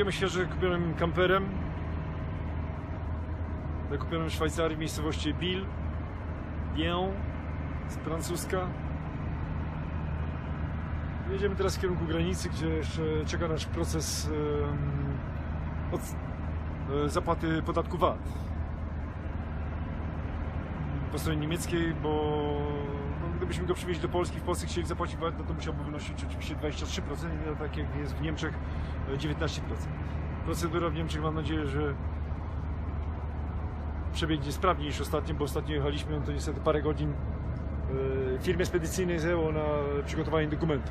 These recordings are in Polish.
Jedziemy świeżo kupionym kamperem. Zakupionym w Szwajcarii w miejscowości Bill. Bien z francuska. Jedziemy teraz w kierunku granicy, gdzie jeszcze czeka nasz proces em, od, e, zapłaty podatku VAT po stronie niemieckiej, bo gdybyśmy go przywieźli do Polski, w Polsce chcieli zapłacić VAT, no to musiałby wynosić oczywiście 23%, nie tak jak jest w Niemczech e, 19%. Procedura w Niemczech mam nadzieję, że przebiegnie sprawniej niż ostatnio, bo ostatnio jechaliśmy, no to niestety parę godzin e, firmie spedycyjnej zajęło na przygotowanie dokumentu.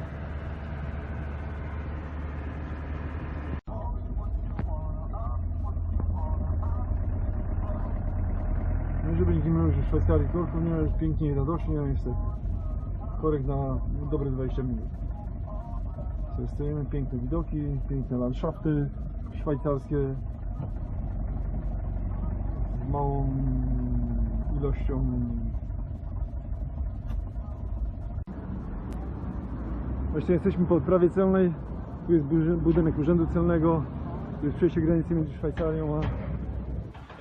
No, że będziemy już w Szwajcarii korku, nie jest pięknie i radośnie, a niestety korek na dobre 20 minut. Co stoimy, piękne widoki, piękne landschafty szwajcarskie z małą ilością Właśnie jesteśmy po odprawie celnej. Tu jest budynek Urzędu Celnego. Tu jest przejście granicy między Szwajcarią a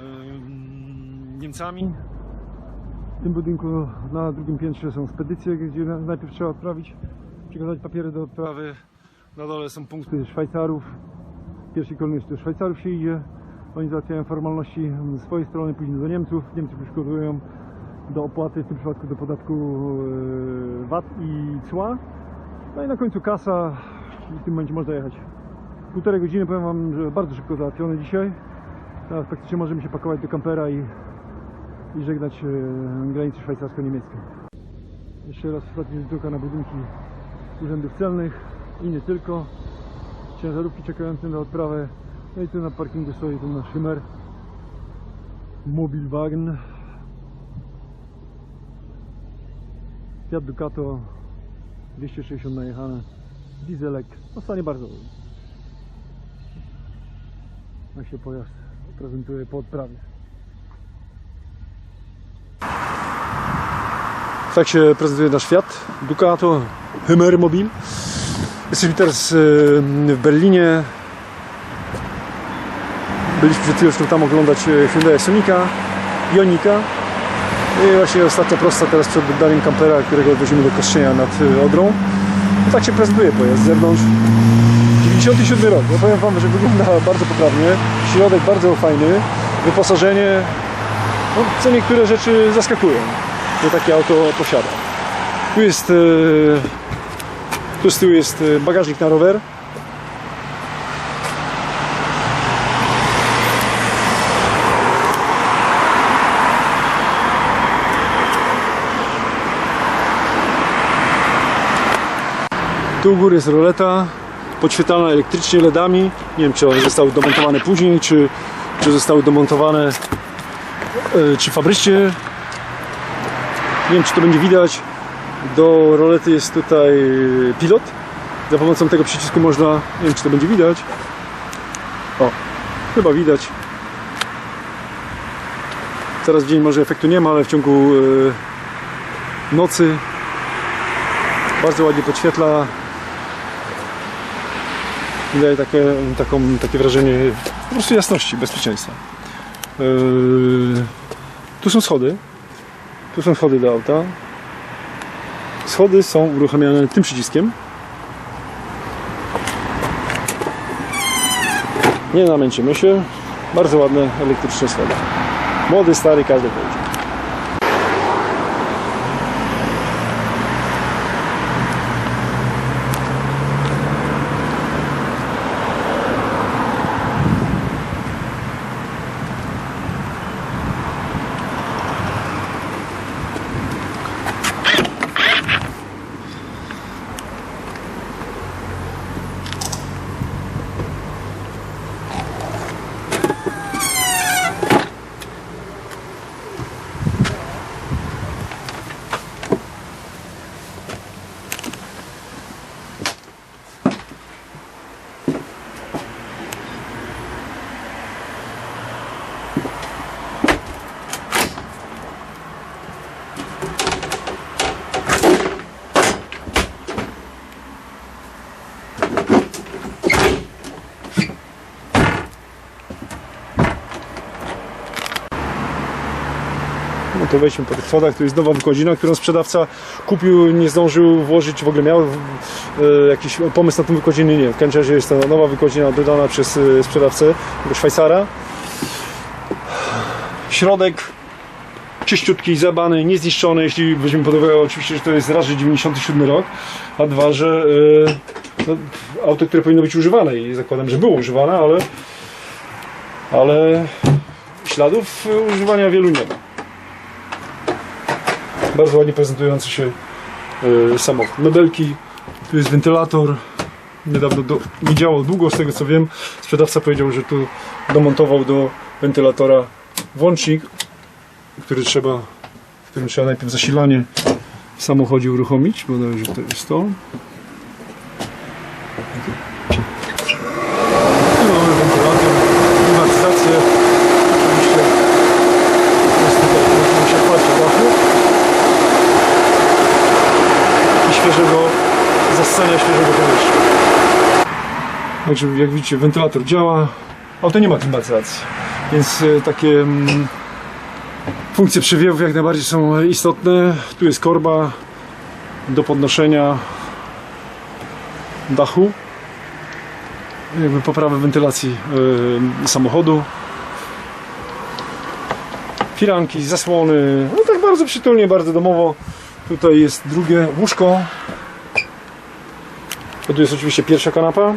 em, Niemcami. W tym budynku na drugim piętrze są spedycje, gdzie na- najpierw trzeba odprawić, przekazać papiery do odprawy. Na dole są punkty Szwajcarów. W pierwszej kolejności do Szwajcarów się idzie. Oni załatwiają formalności ze swojej strony, później do Niemców. Niemcy przygotowują do opłaty, w tym przypadku do podatku e, VAT i cła. No i na końcu kasa i tym momencie można jechać. Półtorej godziny powiem Wam, że bardzo szybko załatwione dzisiaj. Teraz praktycznie możemy się pakować do kampera i, i żegnać e, granicę szwajcarsko-niemiecką. Jeszcze raz ostatni rzut oka na budynki urzędów celnych i nie tylko. Ciężarówki czekające na odprawę. No i tu na parkingu stoi ten nasz Hymer. Mobilwagen. Fiat Ducato 260 najechane. Dieselek. No stanie bardzo. Jak się pojazd prezentuje po odprawie. Tak się prezentuje nasz Fiat Ducato Hymer Mobil. Jesteśmy teraz e, w Berlinie. Byliśmy przed chwileczką tam oglądać e, Hyundai Sonika, Ionika. I właśnie ostatnia prosta teraz przed oddaniem kampera, którego odwozimy do Kostrzynia nad e, Odrą. No tak się prezentuje pojazd z zewnątrz. 97 rok. Ja powiem Wam, że wygląda bardzo poprawnie. Środek bardzo fajny. Wyposażenie. No, co niektóre rzeczy zaskakują, że takie auto posiada. Tu jest. e, Tu z tyłu jest e, bagażnik na rower. Tu u góry jest roleta, podświetlana elektrycznie LEDami. Nie wiem, czy one zostały domontowane później, czy, czy zostały domontowane e, czy fabrycznie. Nie wiem, czy to będzie widać. Do rolety jest tutaj pilot. Za pomocą tego przycisku można, nie wiem, czy to będzie widać. O, chyba widać. Teraz w dzień może efektu nie ma, ale w ciągu e, nocy bardzo ładnie podświetla i daje takie, taką, takie wrażenie po prostu jasności, bezpieczeństwa. Yy, tu są schody. Tu są schody do auta. Schody są uruchamiane tym przyciskiem. Nie namęcimy się. Bardzo ładne elektryczne schody. Młody, stary, każdy pójdzie. To wejdźmy po tych schodach. Tu jest nowa wykładzina, którą sprzedawca kupił, nie zdążył włożyć, w ogóle miał e, jakiś pomysł na tą wykładzinę. Nie, w razie jest to nowa wykładzina dodana przez e, sprzedawcę, tego Szwajcara. Środek czyściutki, zabany, niezniszczony, jeśli weźmiemy pod uwagę oczywiście, że to jest raz, że 97 rok, a dwa, że e, no, auto, które powinno być używane i zakładam, że było używane, ale ale śladów używania wielu nie ma. Bardzo ładnie prezentujący się e, samochód. Mebelki, tu jest wentylator. Niedawno do, nie działał długo, z tego co wiem. Sprzedawca powiedział, że tu domontował do wentylatora włącznik, który trzeba, w którym trzeba najpierw zasilanie w samochodzie uruchomić, bodajże to jest to. I mamy wentylator, klimatyzację. Oczywiście jest tutaj możemy się otwarcie dachu i świeżego zassania świeżego powietrza. Także jak widzicie wentylator działa, auto nie ma klimatyzacji, więc e, takie mm, funkcje przewiewów jak najbardziej są istotne. Tu jest korba do podnoszenia dachu jakby poprawę wentylacji y, samochodu. Firanki, zasłony, no tak bardzo przytulnie, bardzo domowo. Tutaj jest drugie łóżko. To tu jest oczywiście pierwsza kanapa,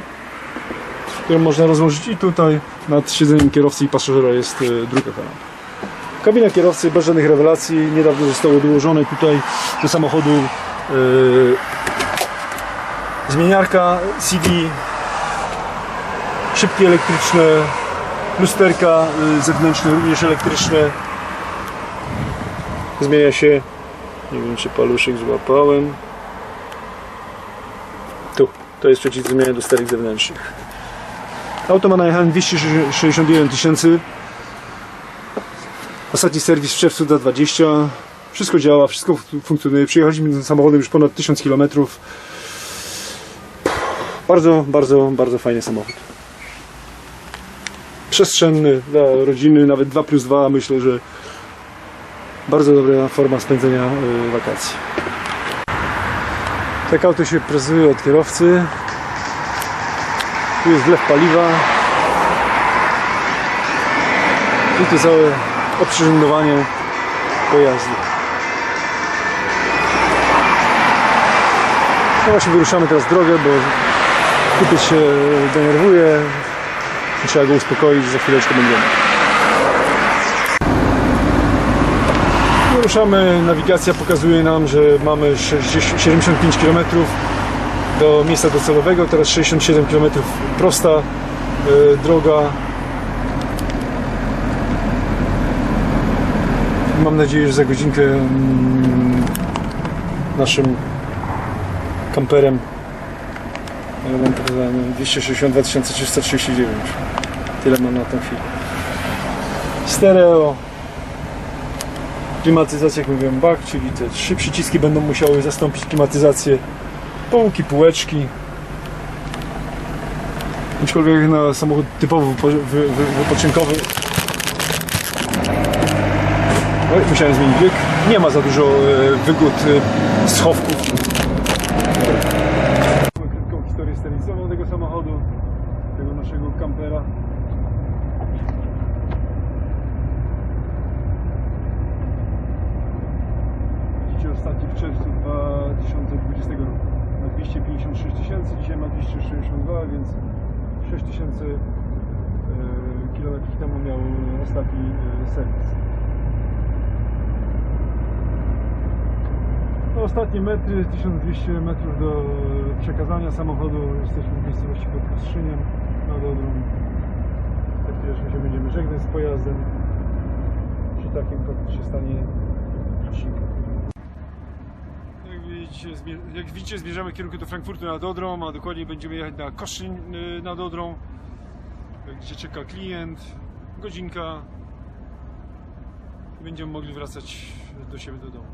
którą można rozłożyć i tutaj nad siedzeniem kierowcy i pasażera jest y, druga kanapa. Kabina kierowcy bez żadnych rewelacji. Niedawno zostało dołożone tutaj do samochodu y, zmieniarka CD szybkie elektryczne, lusterka y, zewnętrzne również elektryczne. Zmienia się, nie wiem czy paluszek złapałem. Tu, to jest przycisk zmiany lusterek zewnętrznych. Auto ma najechane 261 tysięcy. Ostatni serwis w czerwcu 2020. Wszystko działa, wszystko funkcjonuje. Przyjechaliśmy tym samochodem już ponad 1000 km. Bardzo, bardzo, bardzo fajny samochód przestrzenny dla rodziny, nawet 2 plus 2 myślę, że bardzo dobra forma spędzenia y, wakacji. Tak auto się prezentuje od kierowcy. Tu jest wlew paliwa. I tu całe oprzyrządowanie pojazdu. No właśnie wyruszamy teraz drogę, bo kupiec się denerwuje, Trzeba go uspokoić, za chwileczkę będziemy. Ruszamy, nawigacja pokazuje nam, że mamy 60, 75 km do miejsca docelowego, teraz 67 km prosta y, droga. Mam nadzieję, że za godzinkę mm, naszym kamperem mam pokazane 262 339. Tyle mam na tą chwilę. Stereo. Klimatyzacja, jak mówiłem, bak, czyli te trzy przyciski będą musiały zastąpić klimatyzację. Półki, półeczki. Aczkolwiek na samochód typowo wypo, wy, wy, wypoczynkowy Oj, musiałem zmienić bieg. Nie ma za dużo e, wygód e, schowków krótką historię serwisową tego samochodu, tego naszego kampera. Widzicie ostatni w czerwcu 2020 roku na 256 tysięcy, dzisiaj ma 262, więc 6 tysięcy e, kilometrów temu miał ostatni e, serwis. No, ostatnie metry, 1200 metrów do przekazania samochodu. Jesteśmy w miejscowości pod Kostrzyniem nad Odrą. Za się będziemy żegnać z pojazdem. Przy takim się stanie odcinka. Jak widzicie, zmierzamy w kierunku do Frankfurtu nad Odrą, a dokładniej będziemy jechać na Koszyn y, nad Odrą, gdzie czeka klient, godzinka i będziemy mogli wracać do siebie do domu.